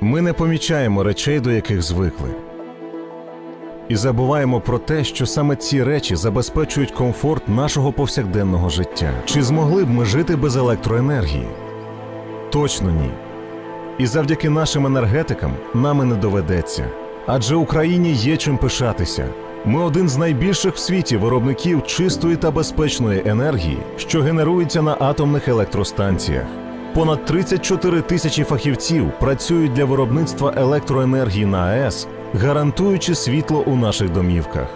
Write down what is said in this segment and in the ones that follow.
Ми не помічаємо речей, до яких звикли. І забуваємо про те, що саме ці речі забезпечують комфорт нашого повсякденного життя. Чи змогли б ми жити без електроенергії? Точно ні. І завдяки нашим енергетикам нам і не доведеться. Адже Україні є чим пишатися. Ми один з найбільших в світі виробників чистої та безпечної енергії, що генерується на атомних електростанціях. Понад 34 тисячі фахівців працюють для виробництва електроенергії на АЕС, гарантуючи світло у наших домівках.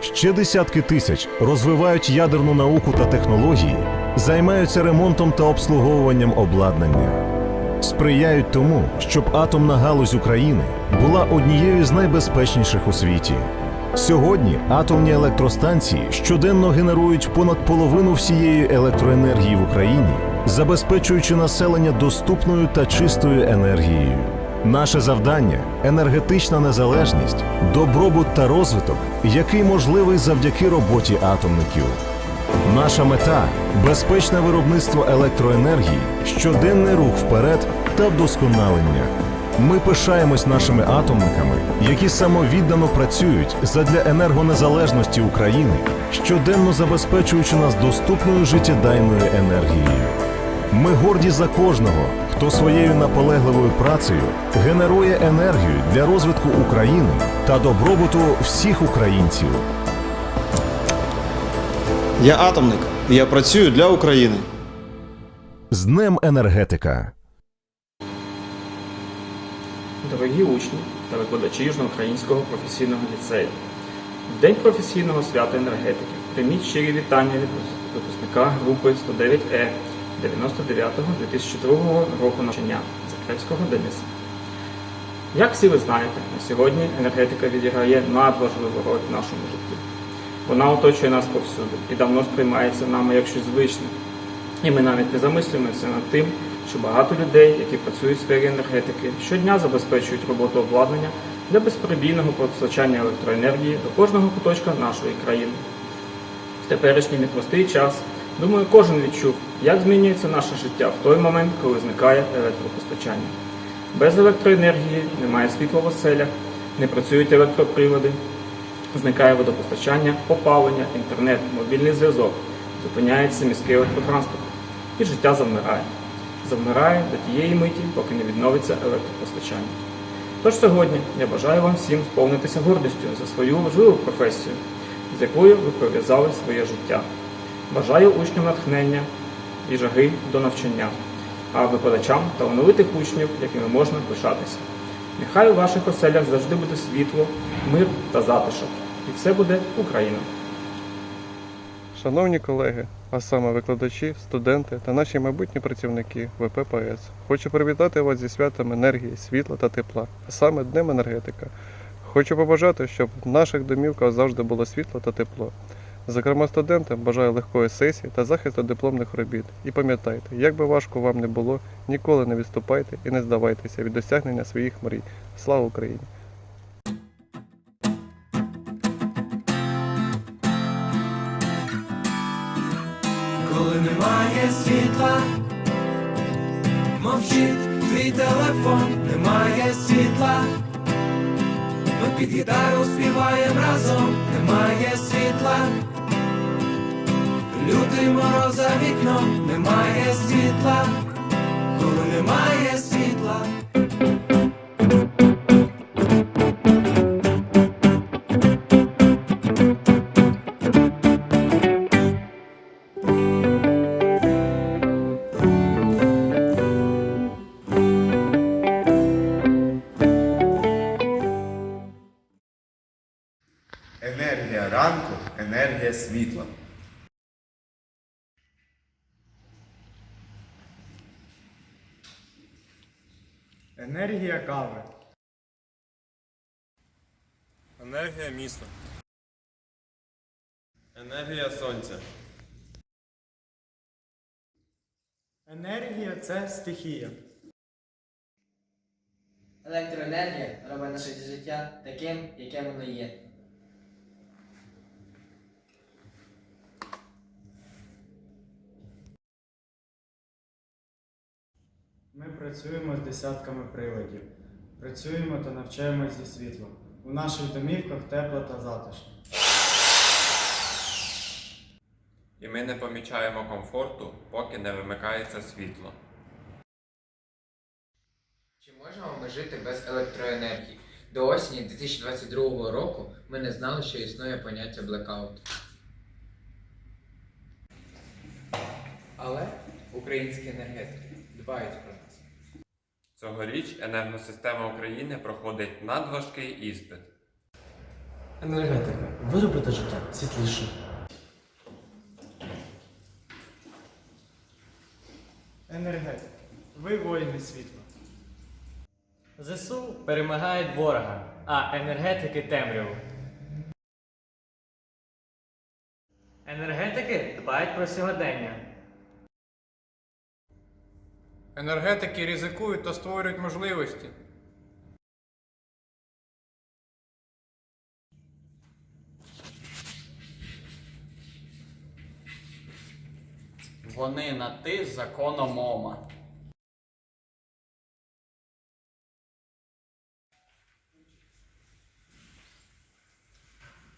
Ще десятки тисяч розвивають ядерну науку та технології, займаються ремонтом та обслуговуванням обладнання сприяють тому, щоб атомна галузь України була однією з найбезпечніших у світі. Сьогодні атомні електростанції щоденно генерують понад половину всієї електроенергії в Україні, забезпечуючи населення доступною та чистою енергією. Наше завдання енергетична незалежність, добробут та розвиток, який можливий завдяки роботі атомників. Наша мета безпечне виробництво електроенергії, щоденний рух вперед та вдосконалення. Ми пишаємось нашими атомниками, які самовіддано працюють задля енергонезалежності України, щоденно забезпечуючи нас доступною життєдайною енергією. Ми горді за кожного, хто своєю наполегливою працею генерує енергію для розвитку України та добробуту всіх українців. Я атомник, і я працюю для України. З Днем енергетика! Дорогі учні та викладачі Южноукраїнського професійного ліцею. В День професійного свята енергетики прийміть щирі вітання від випускника групи 109Е 99-2002 року навчання Закревського Дениса. Як всі ви знаєте, на сьогодні енергетика відіграє надважливу роль в нашому житті. Вона оточує нас повсюди і давно сприймається нами як щось звичне. І ми навіть не замислюємося над тим, що багато людей, які працюють в сфері енергетики, щодня забезпечують роботу обладнання для безперебійного постачання електроенергії до кожного куточка нашої країни. В теперішній непростий час, думаю, кожен відчув, як змінюється наше життя в той момент, коли зникає електропостачання. Без електроенергії немає світла в оселях, не працюють електроприлади, зникає водопостачання, опалення, інтернет, мобільний зв'язок, зупиняється міський електротранспорт і життя завмирає. Завмирає до тієї миті, поки не відновиться електропостачання. Тож сьогодні я бажаю вам всім сповнитися гордістю за свою важливу професію, з якою ви пов'язали своє життя. Бажаю учням натхнення і жаги до навчання, а викладачам талановитих учнів, якими можна пишатися. Нехай у ваших оселях завжди буде світло, мир та затишок. І все буде Україна. Шановні колеги, а саме викладачі, студенти та наші майбутні працівники ВППС, хочу привітати вас зі святом енергії, світла та тепла, а саме Днем енергетика. Хочу побажати, щоб в наших домівках завжди було світло та тепло. Зокрема, студентам бажаю легкої сесії та захисту дипломних робіт. І пам'ятайте, як би важко вам не було, ніколи не відступайте і не здавайтеся від досягнення своїх мрій. Слава Україні! Коли немає світла, мовчить твій телефон, немає світла. Ми під гітару співаємо разом, немає світла. Лютий мороз за вікном, немає світла, коли немає світла. Ранку, енергія світла. Енергія кави. Енергія міста. Енергія сонця. Енергія це стихія. Електроенергія робить наше життя таким, яке воно є. Працюємо з десятками приладів. Працюємо та навчаємось зі світлом. У наших домівках тепло та затишно. І ми не помічаємо комфорту, поки не вимикається світло. Чи можемо ми жити без електроенергії? До осені 2022 року ми не знали, що існує поняття блекаут. Але українські енергетики дбають про. Цьогоріч енергосистема України проходить надважкий іспит. Енергетика. Ви робите життя світлішим. Енергетики. Ви воїни світла. ЗСУ перемагають ворога, а енергетики темряву. Енергетики дбають про сьогодення. Енергетики ризикують та створюють можливості. Вони на ти з законом ОМА.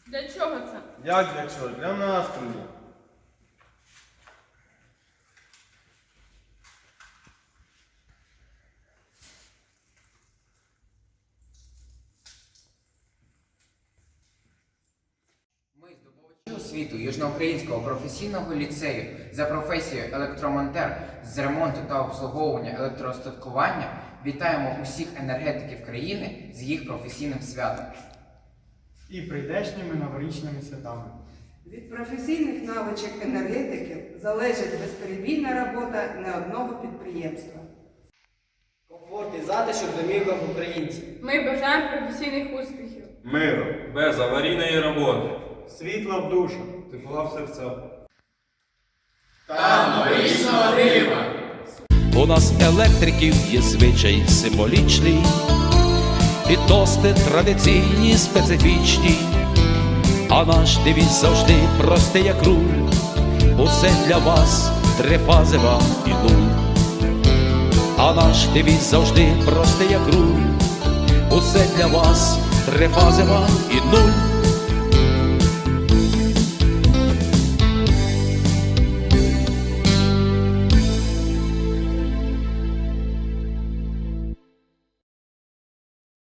Для чого це? Як для чого? Для настрою. Освіту Южноукраїнського професійного ліцею за професією електромонтер з ремонту та обслуговування електроостаткування, вітаємо усіх енергетиків країни з їх професійним святом. І прийдешніми новорічними святами. Від професійних навичок енергетиків залежить безперебійна робота не одного підприємства. Комфорт і затишок в українців. Ми бажаємо професійних успіхів. Миру. Без аварійної роботи. Світла в душах. Тепла в серцях. У нас електриків є звичай символічний, і тости традиційні, специфічні, а наш девіз завжди простий як руль. Усе для вас, три фази вам і нуль. А наш девіз завжди простий як руль. Усе для вас, три фази вам і нуль.